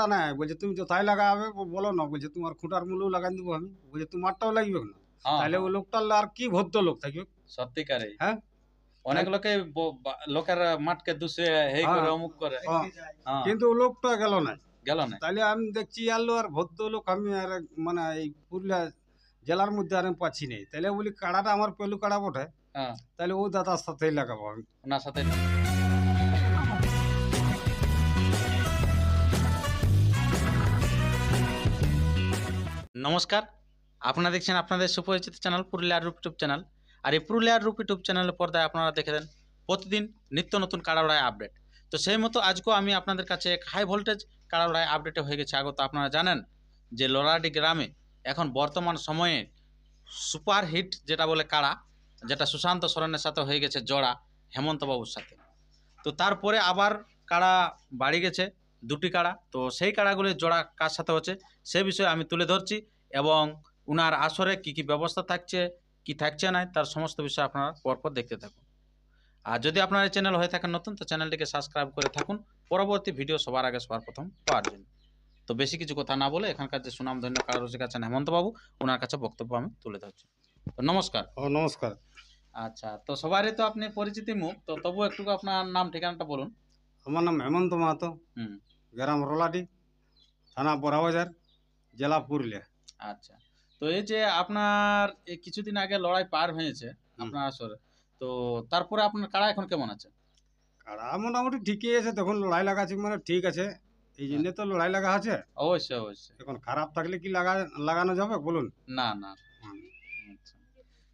মাঠটা নাই বলছে তুমি কোথায় লাগাবে বলো না বলছে তোমার খুঁটার মূলেও লাগাই দেবো আমি বলছে তোমারটাও লাগবে না তাহলে ওই লোকটার আর কি ভদ্র লোক থাকবে সত্যিকারে হ্যাঁ? অনেক লোকে লোকের মাঠকে দুষে হেই করে। অমুক করে কিন্তু লোকটা গেল না গেল না তাহলে আমি দেখছি আলো আর ভদ্র লোক আমি আর মানে এই পুরুলিয়া জেলার মধ্যে আর আমি পাচ্ছি নেই তাহলে বলি কাড়াটা আমার পেলু কাড়া বটে হ্যাঁ তাহলে ও দাদার সাথেই লাগাবো আমি ওনার সাথে নমস্কার। আপনারা দেখছেন আপনাদের সুপরিচিত চ্যানেল পুরুলিয়ার রূপ ইউটিউব চ্যানেল। আর এই পুরুলিয়ার রূপ ইউটিউব চ্যানেলের পর্দায় আপনারা দেখে দেন প্রতিদিন নিত্য নতুন কাড়াড়ায় আপডেট তো সেই মতো আজকেও আমি আপনাদের কাছে এক হাই ভোল্টেজ কাড়াড়ায় আপডেটে হয়ে গেছে। আগত আপনারা জানেন যে লোরাডি গ্রামে এখন বর্তমান সময়ে সুপার হিট যেটা বলে কাড়া, যেটা সুশান্ত সরেনের সাথে হয়ে গেছে জোড়া হেমন্তবাবুর সাথে। তো তারপরে আবার কাড়া বাড়ি গেছে, দুটি কাড়া। তো সেই কাড়াগুলির জোড়া কার সাথে হচ্ছে? সে বিষয়ে আমি তুলে ধরছি এবং উনার আসরে কি কি ব্যবস্থা থাকছে কি থাকছে না তার সমস্ত বিষয় আপনারা পরপর দেখতে থাকুন। আর যদি আপনার এই চ্যানেল হয়ে থাকেন নতুন তো চ্যানেলটিকে সাবস্ক্রাইব করে থাকুন। পরবর্তী ভিডিও সবার আগে সবার প্রথম পাওয়ার জন্য। তো বেশি কিছু কথা না বলে এখানকার যে সুনামধন্য কারা রসিক আছেন হেমন্তবাবু ওনার কাছে বক্তব্য আমি তুলে ধরছি। তো নমস্কার। ও নমস্কার। আচ্ছা তো সবারই তো আপনি পরিচিতি মুখ তো তবু একটু আপনার নাম ঠিকানাটা বলুন। আমার নাম হেমন্ত মাহাতো হুম। গ্রাম রোলাটি থানা বড়াবাজার। জেলা পুরুলিয়া। আচ্ছা। তো এই যে আপনার এই কিছুদিন আগে লড়াই পার হয়েছে আপনার আসরে তো তারপরে আপনার কাড়া এখন কেমন আছে? কাড়া মোটামুটি ঠিকই আছে তখন লড়াই লাগাচ্ছি মানে ঠিক আছে। এই জন্য তো লড়াই লাগা আছে। অবশ্যই অবশ্যই। এখন খারাপ থাকলে কি লাগা লাগানো যাবে বলুন? না না। আচ্ছা।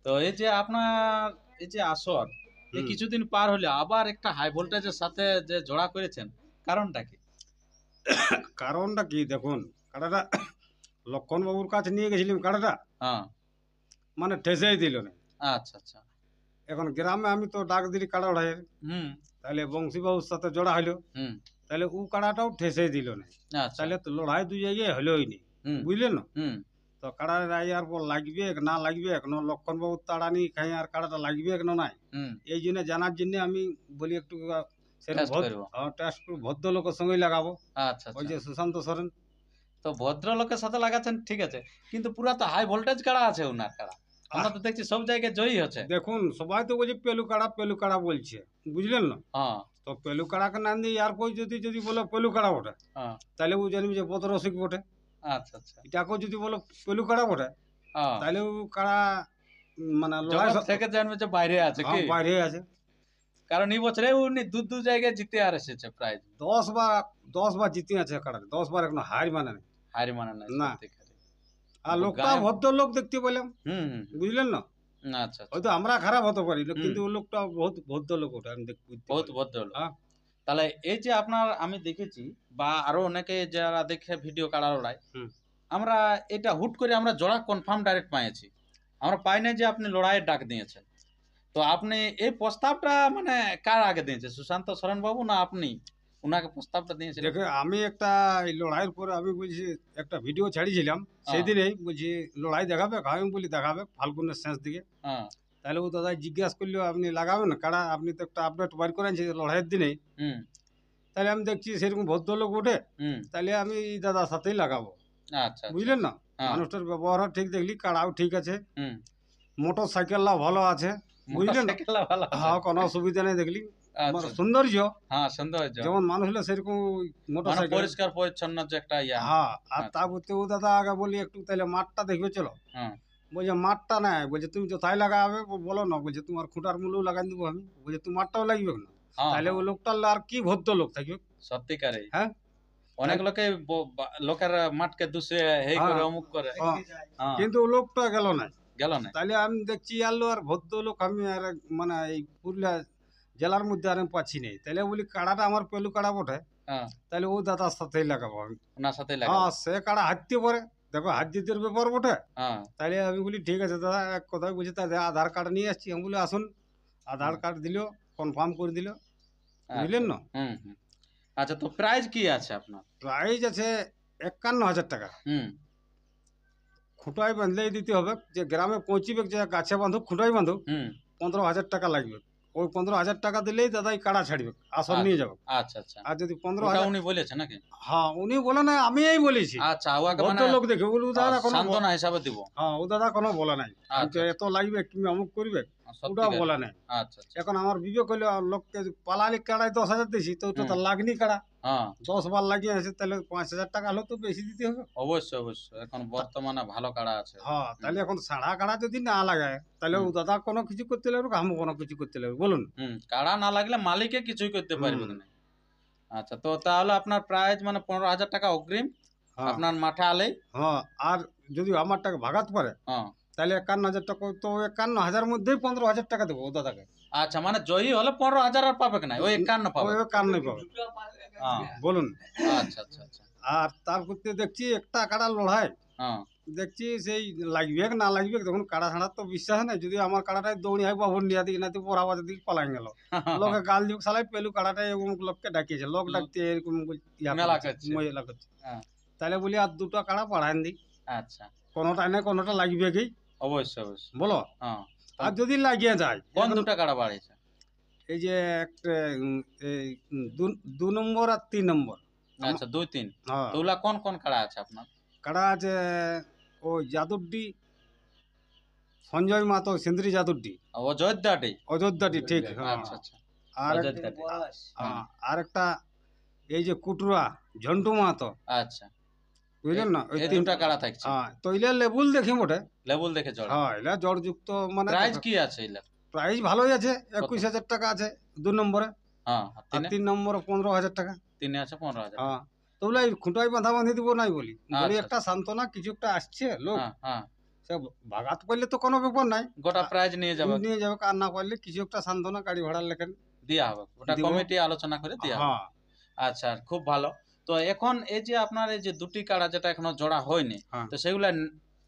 তো এই যে আপনার এই যে আসর এই। কিছুদিন পার হলে আবার একটা হাই ভোল্টেজের সাথে যে জোড়া করেছেন কারণটা কি? কারণটা কি দেখুন কাড়াটা লক্ষণ বাবুর কাছে নিয়ে গেছিলাম কাড়াটা হ্যাঁ। মানে ঠেসেই দিল না। আচ্ছা আচ্ছা। এখন গ্রামে আমি তো ডাক দিলি কাড়া লড়াইয়ের হুম। তাহলে বংশীবাবুর সাথে জোড়া হইল। হুম। তাহলে ও কাড়াটাও ঠেসেই দিল না। আচ্ছা। তাহলে তো লড়াই দুই জায়গায় হলোই নি। বুঝলেন না? হুম। তো কাড়া রাইয়ার পর লাগবে না লাগবে না লক্ষণ বাবুর তাড়ানি খাই আর কাড়াটা লাগবে না নাই। হুম। এই জন্য জানার জন্য আমি বলি একটু Test করব। টেস্ট করে ভদ্র লোকের সঙ্গেই লাগাবো। আচ্ছা ওই আচ্ছা যে সুশান্ত সরেন। তো ভদ্রলোকের সাথে লাগাচ্ছেন ঠিক আছে। কিন্তু পুরা তো হাই ভোল্টেজ কাড়া আছে ওনার কাড়া। আমরা তো দেখছি সব জায়গায় জয়ী হচ্ছে। দেখুন সবাই তো বলছে পেলু কাড়া পেলু কাড়া বলছে। বুঝলেন না? হ্যাঁ। তো পেলু কাড়াকে না দিয়ে আর কই যদি যদি বলো পেলু কাড়া বটে হ্যাঁ। তাহলে ও জানবি যে পদরসিক বটে। আচ্ছা আচ্ছা। এটাকেও যদি বলো পেলু কাড়া বটে হ্যাঁ। তাহলে ও কাড়া মানে থেকে জানবে যে বাইরে আছে কি। হ্যাঁ, বাইরে আছে। কারণ এই বছরে উনি দু দু জায়গায় জিতে আর এসেছে প্রাইজ দশ বার দশ বার জিতে আছে কাড়া দশ বার এখনও হার মানে নেই। হারি মানে না। আর লোকটা গায়ে- ভদ্র লোক দেখতে পেলাম বুঝলেন না আচ্ছা আচ্ছা। হয়তো আমরা খারাপ হতে পারি কিন্তু ও লোকটা বহুত ভদ্র লোক ওটা আমি দেখ বুঝতে বহুত পারি। ভদ্র লোক। হ্যাঁ। তাহলে এই যে আপনার আমি দেখেছি বা আরও অনেকে যারা দেখে ভিডিও কাড়া লড়াই আমরা এটা হুট করে আমরা জোড়া কনফার্ম ডাইরেক্ট পাইছি আমরা পাই না যে আপনি লড়াইয়ের ডাক দিয়েছেন তো আপনি এই প্রস্তাবটা মানে কার আগে দিয়েছে সুশান্ত সরেন বাবু না আপনি ওনাকে প্রস্তাবটা দিয়েছেন দেখে আমি একটা এই লড়াইয়ের পরে আমি বলছি একটা ভিডিও ছাড়িয়েছিলাম সেদিনেই বলছি লড়াই দেখাবে আমি বলি দেখাবে ফাল্গুনের শেষ দিকে তাহলে ও দাদা জিজ্ঞাসা করলেও আপনি লাগাবেন কারা আপনি তো একটা আপডেট বার করেন লড়াইয়ের দিনেই তাহলে আমি দেখছি সেরকম ভদ্রলোক ওঠে হুম তাহলে আমি এই দাদার সাথেই লাগাবো আচ্ছা। বুঝলেন না মানুষটার ব্যবহার ঠিক দেখলি কাড়াও ঠিক আছে মোটর সাইকেলটা ভালো আছে বুঝলেন কোনো অসুবিধা নেই দেখলি সৌন্দর্য। হ্যাঁ সৌন্দর্য। যেমন মানুষ হলে সেরকম মোটর মানে পরিষ্কার পরিচ্ছন্ন যে একটা ইয়া। হ্যাঁ আর আচ্ছা। তা বলতে ও দাদা আগে বলি একটু তাহলে মাঠটা দেখবে চলো। হ্যাঁ। বলছে মাঠটা নাই। বলছে তুমি কোথায় লাগাবে? বলো না। বলছে তোমার খুঁটার মূলেও লাগাই দেবো আমি। বলছে তোমারটাও লাগবে না হ্যাঁ, তাহলে হ্যাঁ, ওই লোকটার আর কি ভদ্র লোক থাকবে? সত্যিকারে হ্যাঁ? অনেক লোকে লোকের মাঠকে দুষে হেই করে। অমুক করে। কিন্তু লোকটা গেল না গেল না তাহলে আমি দেখছি আলো আর ভদ্র লোক আমি আর মানে এই পুরুলিয়া জেলার মধ্যে আর আমি পাচ্ছি নেই। তাহলে বলি কাড়াটা আমার পেলু কাড়া বটে। হ্যাঁ। তাহলে ও দাদার সাথেই লাগাবো আমি। ওনার সাথে হ্যাঁ সে কাড়া হাঁটতে পারে। দেখো হাত জিতের ব্যাপার বটে। হ্যাঁ। তাহলে আমি বলি ঠিক আছে দাদা এক কথায় বলছি তাহলে আধার কার্ড নিয়ে আসছি। আমি বলি আসুন। আধার কার্ড দিল কনফার্ম করে দিল। আচ্ছা, বুঝলেন না? আচ্ছা তো প্রাইজ কি আছে আপনার? প্রাইজ আছে একান্ন হাজার টাকা। হুম। খুঁটাই বাঁধলেই দিতে হবে। যে গ্রামে পৌঁছিবে যে গাছে বাঁধুক খুঁটাই বাঁধুক হুম। পনেরো হাজার টাকা লাগবে। ওই পনেরো হাজার টাকা দিলেই দাদাই কাড়া ছাড়বে আসল আচ্ছা। নিয়ে যাবে। আচ্ছা আচ্ছা। আর যদি পনেরো হাজার উনি বলেছেন নাকি? হ্যাঁ উনি বলে না আমি এই বলেছি। আচ্ছা ওকে মানে লোক দেখে বলব দাদা কোনো হিসাবে দিব। হ্যাঁ ও দাদা কোনো বলে নাই। আচ্ছা এত লাগবে তুমি অমুক করবে? ওটা বলে নাই। আচ্ছা এখন আমার বিবেক হইল আর লোককে পালালি কাড়ায় দশ হাজার দিয়েছি তো ওটা তো লাগনি কাড়া। হ্যাঁ। দশ বার লাগিয়ে আছে তাহলে পাঁচ হাজার টাকা হলেও তো বেশি দিতে হবে। অবশ্যই অবশ্যই। এখন বর্তমানে ভালো কাড়া আছে। হ্যাঁ তাহলে এখন সাড়া কাড়া যদি না লাগায় তাহলে ও দাদা কোনো কিছু করতে লাগবে আমি কোনো কিছু করতে লাগবে বলুন। কাড়া না লাগলে মালিকে কিছুই করতে পারবে না। আচ্ছা তো তাহলে আপনার প্রাইস মানে পনেরো হাজার টাকা অগ্রিম। হ্যাঁ। আপনার মাঠে আলেই। হ্যাঁ আর যদি আমার টাকা ভাগাতে পারে হ্যাঁ। তাহলে একান্ন হাজার টাকা তো একান্ন হাজার মধ্যেই পনেরো হাজার টাকা দেবো ও দাদাকে। আচ্ছা মানে জয়ী হলে পনেরো হাজার আর পাবে না ওই একান্ন পাবে। ওই একান্নই পাবে। হ্যাঁ। বলুন। আচ্ছা আচ্ছা আচ্ছা। আর তার করতে দেখছি একটা কাড়া লড়াই। হ্যাঁ। দেখছি সেই লাগবে কি না লাগবে দেখুন কাড়া ছাড়ার তো বিশ্বাস নেই। যদি আমার কাড়াটাই দৌড়ি হয় বাবুর নিয়ে দিকে না তো পড়া বাজে দিকে পালাই গেল। লোকে গাল যুগ সালাই পেলু কাড়াটাই অমুক লোককে ডাকিয়েছে। লোক ডাকতে এরকম মেলা করছে, হ্যাঁ। তাহলে বলি আর দুটো কাড়া পাড়ান দি আচ্ছা। কোনোটা নেই কোনোটা লাগবে কি? অবশ্যই অবশ্যই। বলো? হ্যাঁ আর যদি লাগিয়ে যায়? কোন দুটা কাড়া বাড়িয়েছে? এই যে একটা এই দু- দু নম্বর আর তিন নম্বর। আচ্ছা দুই তিন। হ্যাঁ। তো ওগুলা কোন কোন কাড়া আছে আপনার? কাড়া আছে ওই যাদুরডি সঞ্জয় মাতো সিন্দ্রি যাদুরডি অযোধ্যাটি অযোধ্যাটি ঠিক হ্যাঁ। আচ্ছা আচ্ছা। আর হ্যাঁ, আর একটা এই যে কুটুরা ঝন্টু মাহাতো আচ্ছা। বুঝলেন না? এই তিনটা কাড়া থাকছে? হ্যাঁ তো ইলে লেবুল দেখি মোটে। লেবুল দেখে হ্যাঁ মানে প্রাইস কি আছে এগুলা প্রাইস ভালোই আছে একুশ হাজার টাকা আছে দু নম্বরে। হ্যাঁ আর তিন? নম্বরে পনেরো হাজার টাকা। তিনে আছে পনেরো হাজার হ্যাঁ তো বলে খুঁটাই বাঁধা বাঁধি দিব নাই বলি। বলি আচ্ছা। একটা সান্ত্বনা কিছু একটা আসছে লোক। হ্যাঁ হ্যাঁ। সে ভাগাত করলে তো কোনো ব্যাপার নাই। গোটা প্রাইজ নিয়ে যাবে। নিয়ে যাবে আর না পারলে কিছু একটা সান্ত্বনা গাড়ি ভাড়ার লেখেন। দেওয়া হবে। ওটা কমিটি আলোচনা করে দেওয়া হবে। হ্যাঁ আচ্ছা খুব ভালো। তো এখন এই যে আপনার এই যে দুটি কাড়া যেটা এখনও জোড়া হয়নি হ্যাঁ। তো সেগুলা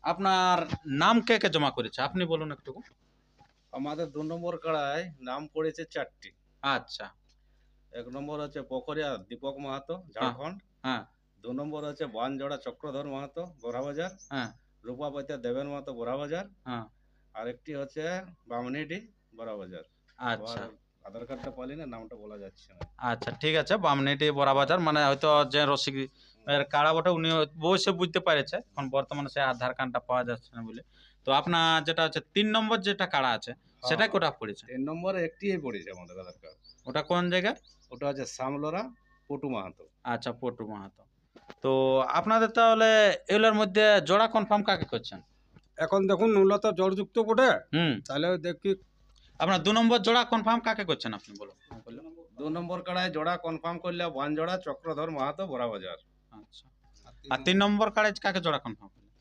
আপনার নাম কে কে জমা করেছে? আপনি বলুন একটু। আমাদের দু নম্বর কাড়ায় নাম পড়েছে চারটি। আচ্ছা। এক নম্বর হচ্ছে পোখরিয়া দীপক মাহাতো ঝাড়খণ্ড। হ্যাঁ। দু নম্বর হচ্ছে বানজোড়া চক্রধর মাহাতো বোরাবাজার হ্যাঁ। রূপাপত্যা দেবেন মাহাতো বোরাবাজার হ্যাঁ। আরেকটি হচ্ছে বামনিডি বোরাবাজার আচ্ছা। আধার কার্ডটা পালি না নামটা বলা যাচ্ছে না। আচ্ছা ঠিক আছে বামনেটি বড়াবাজার মানে হয়তো যে রসিক এর কাড়া বটে উনি বসে বুঝতে পেরেছে এখন বর্তমানে সে আধার কার্ডটা পাওয়া যাচ্ছে না বলে। তো আপনার যেটা হচ্ছে তিন নম্বর যেটা কাড়া আছে সেটা হ্যাঁ। কোটা পড়েছে? তিন নম্বরে একটিই পড়েছে আমাদের আধার কার্ড। ওটা কোন জায়গা? ওটা হচ্ছে শ্যামলোরা পটু মাহাতো। আচ্ছা পটু মাহাতো। তো আপনাদের তাহলে এগুলোর মধ্যে জোড়া কনফার্ম কাকে করছেন? এখন দেখুন ওগুলো তো জড়যুক্ত বটে হুম। তাহলে দেখি আপনার দু নম্বর জোড়া কনফার্ম কাকে করছেন আপনি বলুন? দু নম্বর কাড়ায় জোড়া কনফার্ম করলে বানজোড়া চক্রধর মাহাতো বাজার আচ্ছা। আর তিন নম্বর কাড়ায় কাকে জোড়া কনফার্ম করলেন?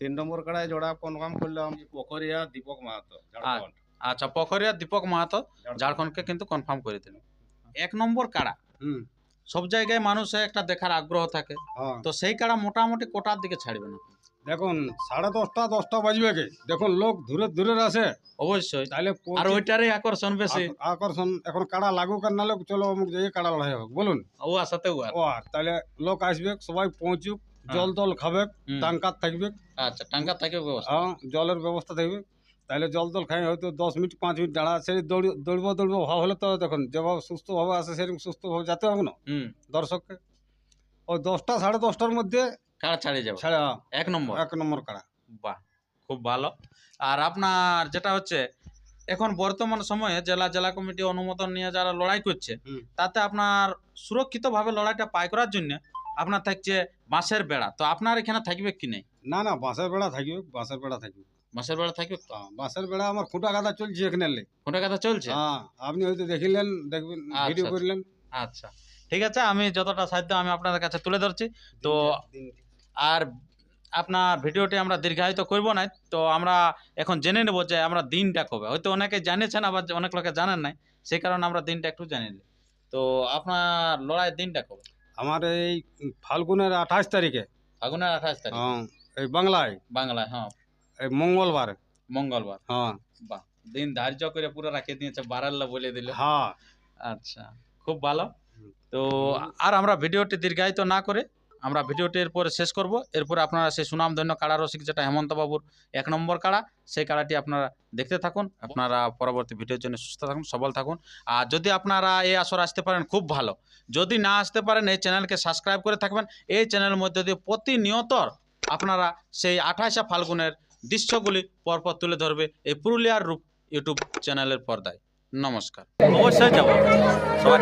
তিন নম্বর কাড়ায় জোড়া কনফার্ম করলাম পোখরিয়া দীপক মাহাতো ঝাড়খণ্ড। আচ্ছা পখরিয়া দীপক মাহাতো ঝাড়খণ্ডকে কিন্তু কনফার্ম করে দিলেন। এক নম্বর কাড়া। হুম। সব জায়গায় মানুষের একটা দেখার আগ্রহ থাকে। হ্যাঁ। তো সেই কাড়া মোটামুটি কোটার দিকে ছাড়বে না। দেখুন সাড়ে দশটা দশটা বাজবে কে? দেখুন লোক দূরে দূরে আসে। অবশ্যই। তাহলে আর ওইটারই আকর্ষণ বেশি। আকর্ষণ এখন কাড়া লাগুক আর নালে চলো অমুক জায়গায় কাড়া লড়াই হোক বলুন। ও আসাতেও আর। ও আর। তাহলে লোক আসবে সবাই পৌঁছুক হ্যাঁ। জল টল খাবে টাঙ্কার থাকবে। আচ্ছা টাঙ্কার থাকবে হ্যাঁ জলের ব্যবস্থা থাকবে। তাহলে জল টল খাই হয়তো দশ মিনিট পাঁচ মিনিট দাঁড়া সে দৌড়ি দৌড়বো দৌড়বো ভাব হলে তো দেখুন যেভাবে সুস্থভাবে আসে সেরকম সুস্থভাবে যেতে হবে না। দর্শককে। ওই দশটা সাড়ে দশটার মধ্যে কাড়া ছাড়িয়ে যাবে? ছাড়া এক নম্বর। এক নম্বর কাড়া বাহ খুব ভালো। আর আপনার যেটা হচ্ছে এখন বর্তমান সময়ে জেলা জেলা কমিটি অনুমোদন নিয়ে যারা লড়াই করছে তাতে আপনার সুরক্ষিতভাবে লড়াইটা পায় করার জন্য আপনার থাকছে বাঁশের বেড়া। তো আপনার এখানে থাকবে কি নেই? না না বাঁশের বেড়া থাকবে বাঁশের বেড়া থাকবে। বাঁশের বেড়া থাকবে? তো বাঁশের বেড়া আমার খুঁটা গাদা চলছে এখানে। কোনটা কথা চলছে? হ্যাঁ আপনি হয়তো দেখিলেন দেখবেন আচ্ছা, ভিডিও আচ্ছা। করলেন। আচ্ছা। ঠিক আছে আমি যতটা সাধ্য আমি আপনাদের কাছে তুলে ধরছি। তো আর আপনার ভিডিওটি আমরা দীর্ঘায়িত করব না তো আমরা এখন জেনে নেব যে আমরা দিনটা কবে। হয়তো অনেকে জানেছেন আবার অনেক লোকে জানেন নাই সেই কারণে আমরা দিনটা একটু জানি তো আপনার লড়াইয়ের দিনটা কবে? আমার এই ফাল্গুনের আঠাশ তারিখে। ফাল্গুনের আঠাশ তারিখ। হ্যাঁ, এই বাংলায়। বাংলায় হ্যাঁ। মঙ্গলবার। মঙ্গলবার? হ্যাঁ। বাহ দিন ধার্য করে পুরো রাখিয়ে দিয়েছে বারাল্লা বলে দিল। হ্যাঁ। আচ্ছা খুব ভালো। তো আর আমরা ভিডিওটি দীর্ঘায়িত না করে আমরা ভিডিওটি এরপরে শেষ করব। এরপরে আপনারা সেই সুনামধন্য কাড়া রসিক যেটা হেমন্ত বাবুর এক নম্বর কাড়া সেই কাড়াটি আপনারা দেখতে থাকুন। আপনারা পরবর্তী ভিডিওর জন্য সুস্থ থাকুন সবল থাকুন। আর যদি আপনারা এই আসর আসতে পারেন খুব ভালো। যদি না আসতে পারেন এই চ্যানেলকে সাবস্ক্রাইব করে থাকবেন। এই চ্যানেলের মধ্যে দিয়ে প্রতিনিয়ত আপনারা সেই আঠাশে ফাল্গুনের দৃশ্যগুলি পরপর তুলে ধরবে এই পুরুলিয়ার রূপ ইউটিউব চ্যানেলের পর্দায়। নমস্কার। অবশ্যই যাব। সবাই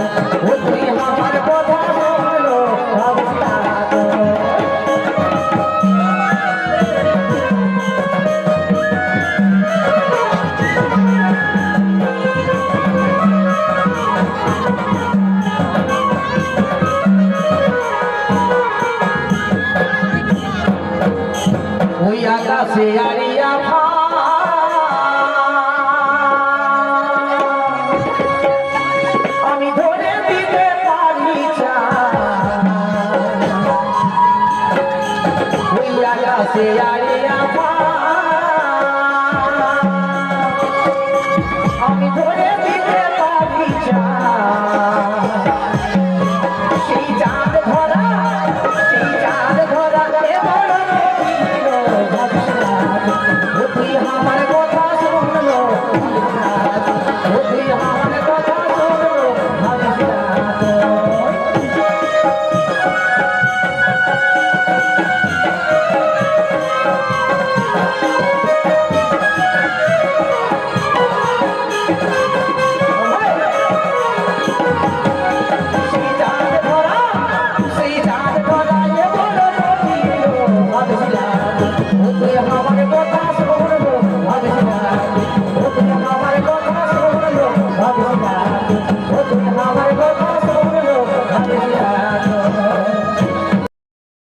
না